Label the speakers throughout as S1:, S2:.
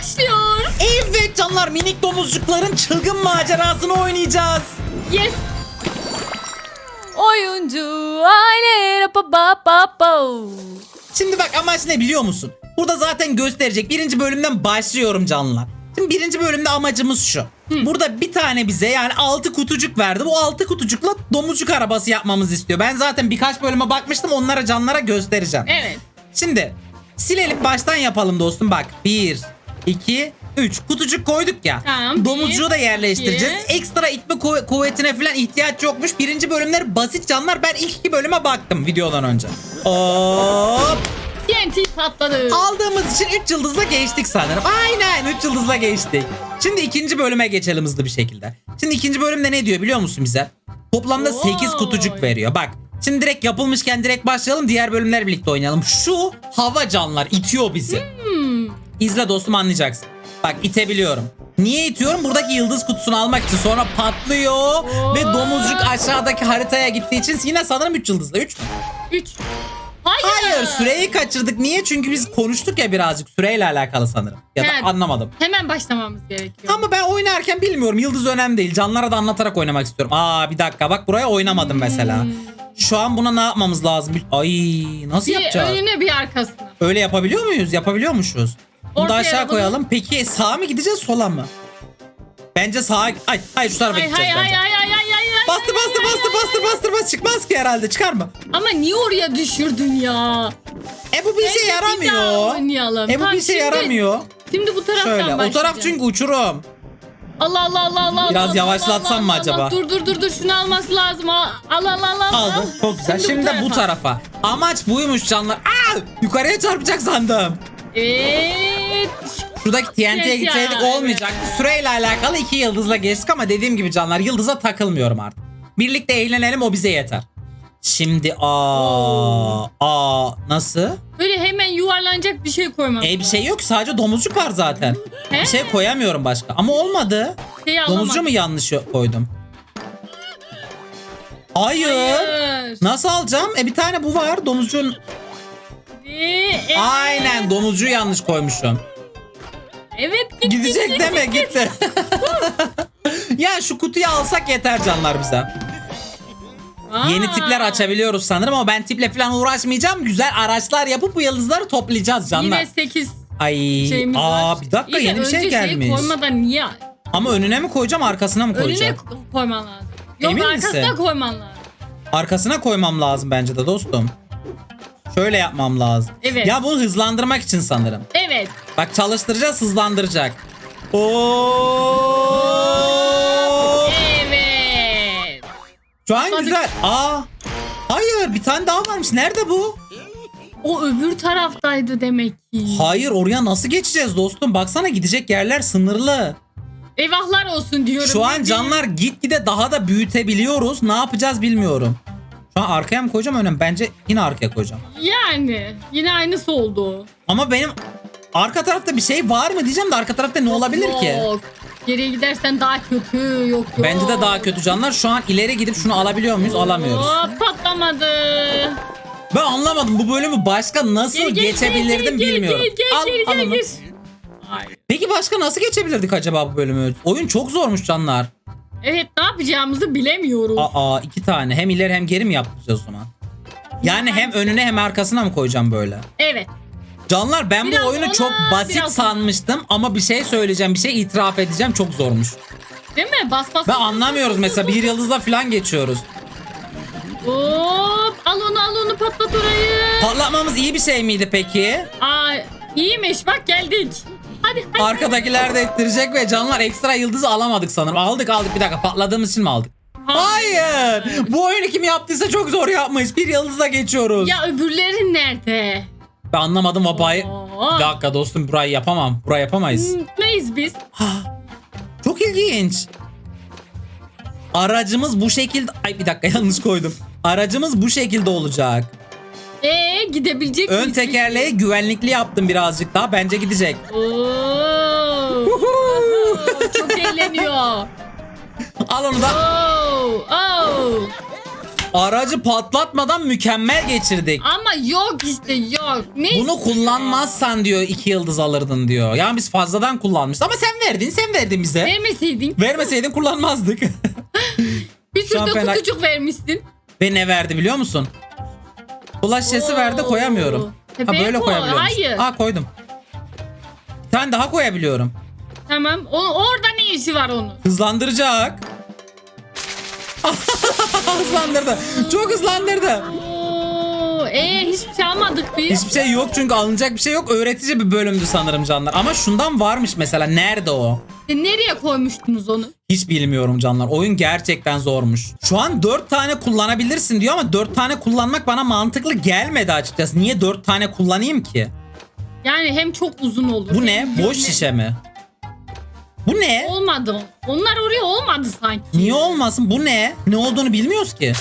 S1: başlıyor.
S2: Evet canlar minik domuzcukların çılgın macerasını oynayacağız.
S1: Yes. Oyuncu aile rapa ba ba ba.
S2: Şimdi bak amaç ne biliyor musun? Burada zaten gösterecek. Birinci bölümden başlıyorum canlılar. Şimdi birinci bölümde amacımız şu. Burada bir tane bize yani altı kutucuk verdi. Bu altı kutucukla domuzcuk arabası yapmamızı istiyor. Ben zaten birkaç bölüme bakmıştım. Onlara canlara göstereceğim.
S1: Evet.
S2: Şimdi silelim baştan yapalım dostum bak. 1, 2, 3 kutucuk koyduk ya.
S1: Tamam,
S2: Domuzcuğu da
S1: bir,
S2: yerleştireceğiz.
S1: iki.
S2: Ekstra itme kuv- kuvvetine falan ihtiyaç yokmuş. Birinci bölümler basit canlar. Ben ilk iki bölüme baktım videodan önce. Hop.
S1: TNT patladı.
S2: Aldığımız için 3 yıldızla geçtik sanırım. Aynen 3 yıldızla geçtik. Şimdi ikinci bölüme geçelim hızlı bir şekilde. Şimdi ikinci bölümde ne diyor biliyor musun bize? Toplamda 8
S1: Oy.
S2: kutucuk veriyor. Bak şimdi direkt yapılmışken direkt başlayalım. Diğer bölümler birlikte oynayalım. Şu hava canlar itiyor bizi.
S1: Hmm.
S2: İzle dostum anlayacaksın. Bak itebiliyorum. Niye itiyorum? Buradaki yıldız kutusunu almak için sonra patlıyor ve domuzcuk aşağıdaki haritaya gittiği için yine sanırım 3 yıldızla 3 mü?
S1: 3. Hayır.
S2: Hayır süreyi kaçırdık. Niye? Çünkü biz konuştuk ya birazcık süreyle alakalı sanırım. Ya da
S1: Evet.
S2: anlamadım.
S1: Hemen başlamamız gerekiyor.
S2: Ama ben oynarken bilmiyorum. Yıldız önemli değil. Canlara da anlatarak oynamak istiyorum. Aa bir dakika bak buraya oynamadım mesela. Şu an buna ne yapmamız lazım? Ay nasıl
S1: bir
S2: yapacağız?
S1: önüne bir arkasına.
S2: Öyle yapabiliyor muyuz? Yapabiliyormuşuz. Bunu da
S1: Ortaya
S2: aşağı koyalım. Peki sağa mı gideceğiz sola mı? Bence sağa... Ay hayır şu tarafa
S1: Hay
S2: gideceğiz
S1: hay hay
S2: bence.
S1: hay hay hay hay hay.
S2: Bastır bastır bastır bastır bastır bastır çıkmaz ki herhalde çıkar mı?
S1: Ama niye oraya düşürdün ya?
S2: E bu bir
S1: Bence
S2: şey
S1: bir daha
S2: yaramıyor.
S1: oynayalım.
S2: E bu
S1: Tamam,
S2: bir şey
S1: şimdi-
S2: yaramıyor.
S1: Şimdi bu taraftan
S2: Şöyle o taraf
S1: başlayacağım.
S2: çünkü uçurum.
S1: Allah Allah Allah Allah.
S2: Biraz
S1: Allah,
S2: yavaşlatsam
S1: Allah,
S2: mı acaba?
S1: Allah. Dur dur dur dur şunu alması lazım. Al al al al. al.
S2: Aldı. Çok güzel. Şimdi, de bu tarafa. Amaç buymuş canlar. Aa! Yukarıya çarpacak sandım.
S1: Evet.
S2: Şuradaki TNT'ye
S1: Evet
S2: gitseydik
S1: ya,
S2: olmayacaktı. Süreyle alakalı iki yıldızla geçtik ama dediğim gibi canlar yıldıza takılmıyorum artık. Birlikte eğlenelim o bize yeter. Şimdi aa aa nasıl?
S1: Böyle hemen yuvarlanacak bir şey koymam.
S2: E bir şey yok sadece domuzcuk var zaten.
S1: He?
S2: Bir şey koyamıyorum başka. Ama olmadı.
S1: Şeyi.
S2: Domuzcu mu yanlış koydum? Hayır.
S1: Hayır.
S2: Nasıl alacağım? E bir tane bu var. Domuzcuğun
S1: Ee.
S2: Aynen domuzcuğu yanlış koymuşum.
S1: Evet gitti.
S2: Gidecek
S1: gitti,
S2: deme
S1: gitti.
S2: gitti. ya şu kutuyu alsak yeter canlar bize.
S1: Aa.
S2: Yeni tipler açabiliyoruz sanırım ama ben tiple falan uğraşmayacağım. Güzel araçlar yapıp bu yıldızları toplayacağız canlar.
S1: Yine 8
S2: Ay,
S1: şeyimiz
S2: aa
S1: var.
S2: bir dakika
S1: İyi
S2: yeni bir şey
S1: önce
S2: gelmiş.
S1: Şeyi koymadan niye?
S2: Ama önüne mi koyacağım arkasına mı
S1: Önüne
S2: koyacağım?
S1: ko- koyman lazım. Yok
S2: Emin
S1: arkasına
S2: misin?
S1: koyman lazım.
S2: Arkasına koymam lazım bence de dostum. Şöyle yapmam lazım.
S1: Evet.
S2: Ya bunu hızlandırmak için sanırım.
S1: Evet.
S2: Bak çalıştıracağız hızlandıracak. Oo!
S1: Evet.
S2: Şu an
S1: Tabii.
S2: güzel. Aa. Hayır bir tane daha varmış. Nerede bu?
S1: O öbür taraftaydı demek ki.
S2: Hayır oraya nasıl geçeceğiz dostum? Baksana gidecek yerler sınırlı.
S1: Eyvahlar olsun diyorum.
S2: Şu an canlar gitgide daha da büyütebiliyoruz. Ne yapacağız bilmiyorum. Şu an arkaya mı koyacağım önemli? Bence yine arkaya koyacağım.
S1: Yani yine aynısı oldu.
S2: Ama benim arka tarafta bir şey var mı diyeceğim de arka tarafta ne olabilir ki?
S1: Yok. Geriye gidersen daha kötü. Yok yok.
S2: Bence de daha kötü canlar. Şu an ileri gidip şunu alabiliyor muyuz? Alamıyoruz.
S1: Hop, patlamadı.
S2: Ben anlamadım bu bölümü başka nasıl
S1: Geri, geri,
S2: geçebilirdim
S1: geri, geri,
S2: bilmiyorum.
S1: Geri,
S2: al
S1: geri,
S2: onu.
S1: geri. Ay.
S2: Peki başka nasıl geçebilirdik acaba bu bölümü? Oyun çok zormuş canlar.
S1: Evet ne yapacağımızı bilemiyoruz.
S2: Aa iki tane. Hem ileri hem geri mi yapacağız o zaman? Yani hem önüne hem arkasına mı koyacağım böyle?
S1: Evet.
S2: Canlar ben
S1: Biraz
S2: bu oyunu
S1: ona,
S2: çok basit
S1: biraz
S2: sanmıştım ama bir şey söyleyeceğim, bir şey itiraf edeceğim çok zormuş.
S1: Değil mi? Bas bas.
S2: Ve
S1: bas,
S2: anlamıyoruz
S1: bas, bas,
S2: mesela
S1: bas.
S2: bir yıldızla falan geçiyoruz.
S1: Hop al onu al onu patlat orayı.
S2: Patlatmamız iyi bir şey miydi peki?
S1: Aa iyiymiş bak geldik. Hadi hadi.
S2: Arkadakiler de ettirecek ve canlar ekstra yıldızı alamadık sanırım. Aldık aldık bir dakika patladığımız için mi aldık? Hayır. Bu oyunu kim yaptıysa çok zor yapmış. Bir yıldızla geçiyoruz.
S1: Ya öbürlerin nerede?
S2: Ben anlamadım babayı.
S1: Oo.
S2: Bir dakika dostum burayı yapamam. Burayı yapamayız.
S1: Hmm, Neyiz biz?
S2: Çok ilginç. Aracımız bu şekilde... Ay bir dakika yanlış koydum. Aracımız bu şekilde olacak.
S1: Ee gidebilecek
S2: Ön
S1: miyiz?
S2: tekerleği güvenlikli yaptım birazcık daha. Bence gidecek.
S1: Oo. Çok eğleniyor.
S2: Al onu da.
S1: Oo. Oo.
S2: Aracı patlatmadan mükemmel geçirdik.
S1: Ama yok işte yok. Ne
S2: Bunu kullanmazsan diyor iki yıldız alırdın diyor. Yani biz fazladan kullanmışız. Ama sen verdin sen verdin bize.
S1: Vermeseydin.
S2: Vermeseydin kullanmazdık.
S1: Bir sürü
S2: an
S1: de
S2: fena-
S1: kutucuk vermişsin.
S2: Ve ne verdi biliyor musun? Şişesi
S1: Oo.
S2: verdi koyamıyorum. Ha
S1: Tepeye
S2: böyle
S1: koy,
S2: koyabiliyorum.
S1: hayır.
S2: Ha koydum. Bir tane daha koyabiliyorum.
S1: Tamam. O, orada ne işi var onun?
S2: Hızlandıracak. hızlandırdı. Çok hızlandırdı.
S1: Oo, ee, hiçbir şey almadık biz.
S2: Hiçbir şey yok çünkü alınacak bir şey yok. Öğretici bir bölümdü sanırım canlar. Ama şundan varmış mesela. Nerede o?
S1: E, nereye koymuştunuz onu?
S2: Hiç bilmiyorum canlar. Oyun gerçekten zormuş. Şu an 4 tane kullanabilirsin diyor ama 4 tane kullanmak bana mantıklı gelmedi açıkçası. Niye 4 tane kullanayım ki?
S1: Yani hem çok uzun olur.
S2: Bu ne?
S1: hem
S2: Boş
S1: ne-
S2: şişe mi? Bu ne?
S1: Olmadı. Onlar oraya olmadı sanki.
S2: Niye olmasın? Bu ne? Ne olduğunu bilmiyoruz ki.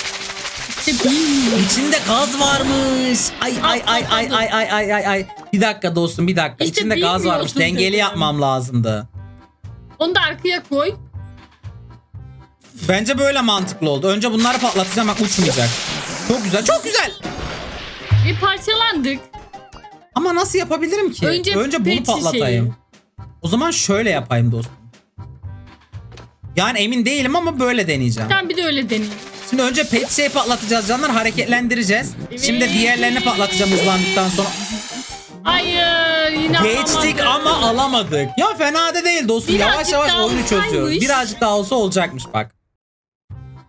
S1: İşte bilmiyorum.
S2: İçinde gaz varmış. Ay ay ay ay ay ay ay ay ay. Bir dakika dostum bir dakika.
S1: İşte
S2: İçinde gaz varmış.
S1: bilmiyorsun
S2: Dengeli
S1: dedim.
S2: yapmam lazımdı.
S1: Onu da arkaya koy.
S2: Bence böyle mantıklı oldu. Önce bunları patlatacağım bak uçmayacak. Çok güzel. Çok güzel.
S1: Bir parçalandık.
S2: Ama nasıl yapabilirim ki?
S1: Önce
S2: bunu
S1: pet
S2: patlatayım. O zaman şöyle yapayım dostum. Yani emin değilim ama böyle deneyeceğim.
S1: Sen bir de öyle deneyim.
S2: Şimdi önce pet şey patlatacağız canlar hareketlendireceğiz. Şimdi diğerlerini patlatacağım hızlandıktan sonra.
S1: Hayır yine
S2: Geçtik ama alamadık. Ya fena da değil dostum.
S1: Birazcık
S2: yavaş yavaş
S1: daha
S2: oyunu çözüyoruz. Birazcık daha olsa olacakmış bak.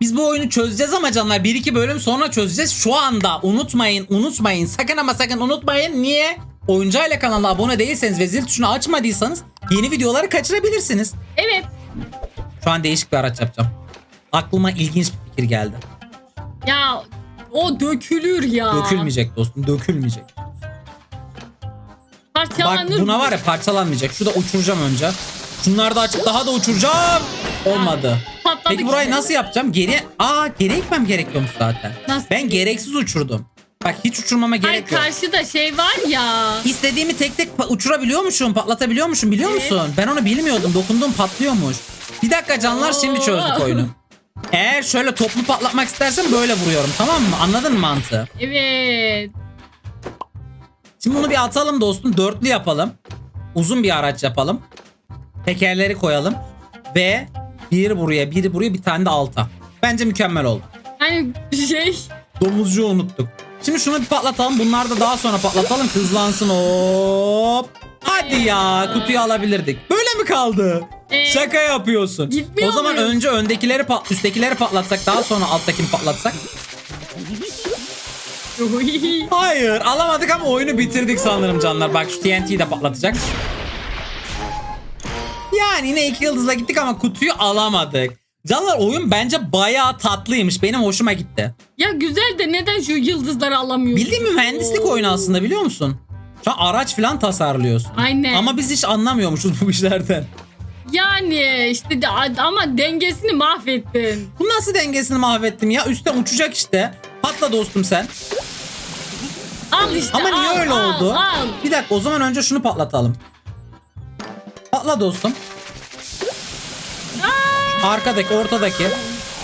S2: Biz bu oyunu çözeceğiz ama canlar bir iki bölüm sonra çözeceğiz. Şu anda unutmayın unutmayın sakın ama sakın unutmayın. Niye? Oyuncayla kanalına abone değilseniz ve zil tuşunu açmadıysanız yeni videoları kaçırabilirsiniz.
S1: Evet.
S2: Şu an değişik bir araç yapacağım. Aklıma ilginç bir fikir geldi.
S1: Ya o dökülür ya.
S2: Dökülmeyecek dostum dökülmeyecek. Bak buna
S1: bu.
S2: var ya parçalanmayacak. Şurada uçuracağım önce. Şunları da açıp daha da uçuracağım. Olmadı.
S1: Patladık
S2: Peki burayı
S1: işte.
S2: nasıl yapacağım? Geri Aa geri gitmem gerekiyormuş zaten.
S1: Nasıl?
S2: Ben gereksiz uçurdum. Bak hiç uçurmama
S1: Ay
S2: gerek yok.
S1: karşıda şey var ya.
S2: İstediğimi tek tek pa- uçurabiliyormuşum, patlatabiliyormuşum biliyor
S1: Evet.
S2: musun? Ben onu bilmiyordum. Dokunduğum patlıyormuş. Bir dakika canlar şimdi
S1: Oo.
S2: çözdük oyunu. Eğer şöyle toplu patlatmak istersen böyle vuruyorum tamam mı? Anladın mı mantığı?
S1: Evet.
S2: Şimdi bunu bir atalım dostum. Dörtlü yapalım. Uzun bir araç yapalım. Tekerleri koyalım. Ve bir buraya, biri buraya, bir tane de alta. Bence mükemmel oldu.
S1: Hani şey
S2: Domuzcuğu unuttuk. Şimdi şunu bir patlatalım. Bunlar da daha sonra patlatalım. Hızlansın hop. Hadi ya kutuyu alabilirdik. Böyle mi kaldı?
S1: Ee,
S2: Şaka yapıyorsun.
S1: gitmiyor
S2: o zaman
S1: muyuz?
S2: önce öndekileri pat üsttekileri patlatsak daha sonra alttakini patlatsak. Hayır alamadık ama oyunu bitirdik sanırım canlar. Bak şu TNT'yi de patlatacak. Yani yine iki yıldızla gittik ama kutuyu alamadık. Canlar oyun bence bayağı tatlıymış. Benim hoşuma gitti.
S1: ya güzel de neden şu yıldızları alamıyoruz?
S2: Bildiğin bir mühendislik oyunu aslında biliyor musun? Şu an araç falan tasarlıyorsun.
S1: Aynen.
S2: Ama biz hiç anlamıyormuşuz bu işlerden.
S1: Yani işte de, ama dengesini mahvettin.
S2: Bu nasıl dengesini mahvettim ya? Üstten uçacak işte. Patla dostum sen.
S1: Al işte
S2: Ama niye
S1: al,
S2: öyle
S1: al,
S2: oldu?
S1: Al.
S2: Bir dakika o zaman önce şunu patlatalım. Patla dostum. Arkadaki, ortadaki.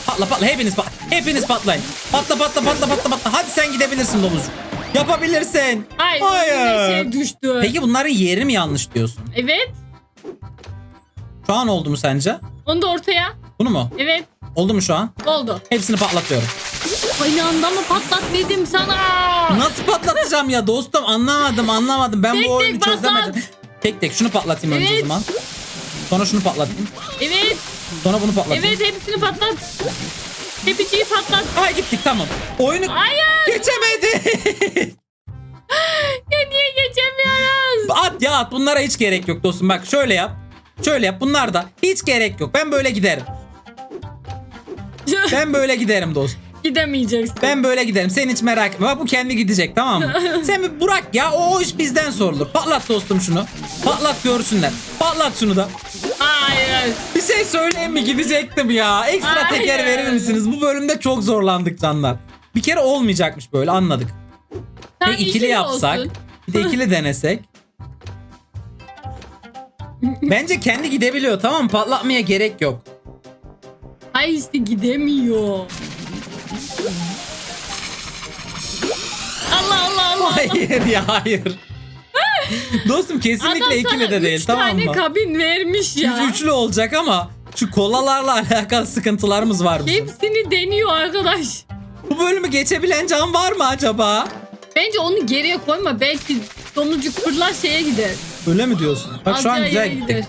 S2: Patla patla hepiniz patla. Hepiniz patlayın. Patla patla patla patla patla. Hadi sen gidebilirsin domuzcuk. Yapabilirsin.
S1: Hayır.
S2: Hayır.
S1: Şey düştü.
S2: Peki bunların yeri mi yanlış diyorsun?
S1: Evet.
S2: Şu an oldu mu sence?
S1: Onu da ortaya.
S2: Bunu mu?
S1: Evet.
S2: Oldu mu şu an?
S1: Oldu.
S2: Hepsini patlatıyorum.
S1: Aynı anda mı patlat dedim sana.
S2: Nasıl patlatacağım ya dostum? Anlamadım anlamadım. Ben
S1: Tek
S2: bu oyunu
S1: tek patlat.
S2: çözemedim. Tek tek şunu patlatayım önce o zaman. Sonra şunu patlatayım.
S1: Evet.
S2: Sonra bunu patlatayım.
S1: Evet hepsini patlat. Hepiciyi patlat.
S2: Ay gittik tamam. Oyunu
S1: Hayır.
S2: geçemedi.
S1: Ya niye geçemiyoruz?
S2: at ya at bunlara hiç gerek yok dostum. Bak şöyle yap. Şöyle yap bunlar da hiç gerek yok. Ben böyle giderim. Ben böyle giderim dostum.
S1: Gidemeyeceksin.
S2: Ben böyle giderim. Sen hiç merak etme. Bak bu kendi gidecek tamam mı? Sen bir bırak ya. O, iş bizden sorulur. Patlat dostum şunu. Patlat görsünler. Patlat şunu da.
S1: Hayır.
S2: Bir şey söyleyeyim mi? Gidecektim ya. Ekstra
S1: Hayır.
S2: teker verir misiniz? Bu bölümde çok zorlandık canlar. Bir kere olmayacakmış böyle anladık.
S1: Sen
S2: Bir ikili yapsak.
S1: olsun.
S2: Bir de ikili denesek. Bence kendi gidebiliyor tamam mı? Patlatmaya gerek yok.
S1: Hayır işte gidemiyor.
S2: Hayır ya hayır. Dostum kesinlikle
S1: Adam
S2: ikili de değil tamam
S1: tane
S2: mı?
S1: kabin vermiş ya.
S2: Üç, üçlü olacak ama şu kolalarla alakalı sıkıntılarımız var bizim.
S1: Hepsini deniyor arkadaş.
S2: Bu bölümü geçebilen can var mı acaba?
S1: Bence onu geriye koyma. Belki domuzcuk fırlar şeye gider.
S2: Öyle mi diyorsun? Bak şu an
S1: Alacağı
S2: güzel gittik.
S1: gider.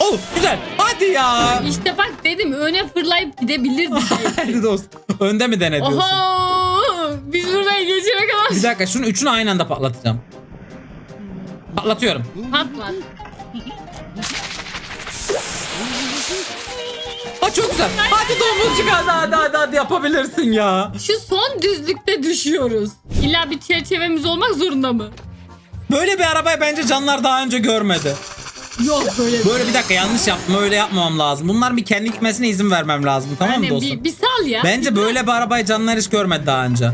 S2: Oh güzel. Hadi ya.
S1: İşte bak dedim öne fırlayıp gidebilirdi.
S2: Hadi dostum. Önde mi dene diyorsun?
S1: Oha! Kadar
S2: Bir dakika şunu üçünü aynı anda patlatacağım. Patlatıyorum.
S1: patlar.
S2: Ha çok güzel. Hadi domuzcuk hadi hadi hadi, hadi yapabilirsin ya.
S1: Şu son düzlükte düşüyoruz. İlla bir çerçevemiz olmak zorunda mı?
S2: Böyle bir arabayı bence canlar daha önce görmedi.
S1: Yok böyle.
S2: Böyle bir dakika yanlış yaptım. Öyle yapmamam lazım. Bunların bir kendi gitmesine izin vermem lazım. Tamam mı dostum?
S1: bir, bir sal ya.
S2: Bence böyle bir arabayı canlar hiç görmedi daha önce.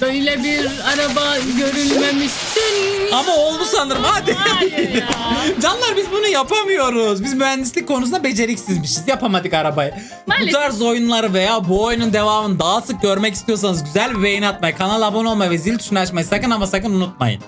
S1: Böyle bir araba görülmemiştin.
S2: Ama oldu sanırım. Hadi.
S1: Hayır ya.
S2: Canlar biz bunu yapamıyoruz. Biz mühendislik konusunda beceriksizmişiz. Yapamadık arabayı.
S1: Maalesef.
S2: Bu tarz oyunları veya bu oyunun devamını daha sık görmek istiyorsanız güzel bir beğeni atmayı, kanala abone olmayı ve zil tuşunu açmayı sakın ama sakın unutmayın.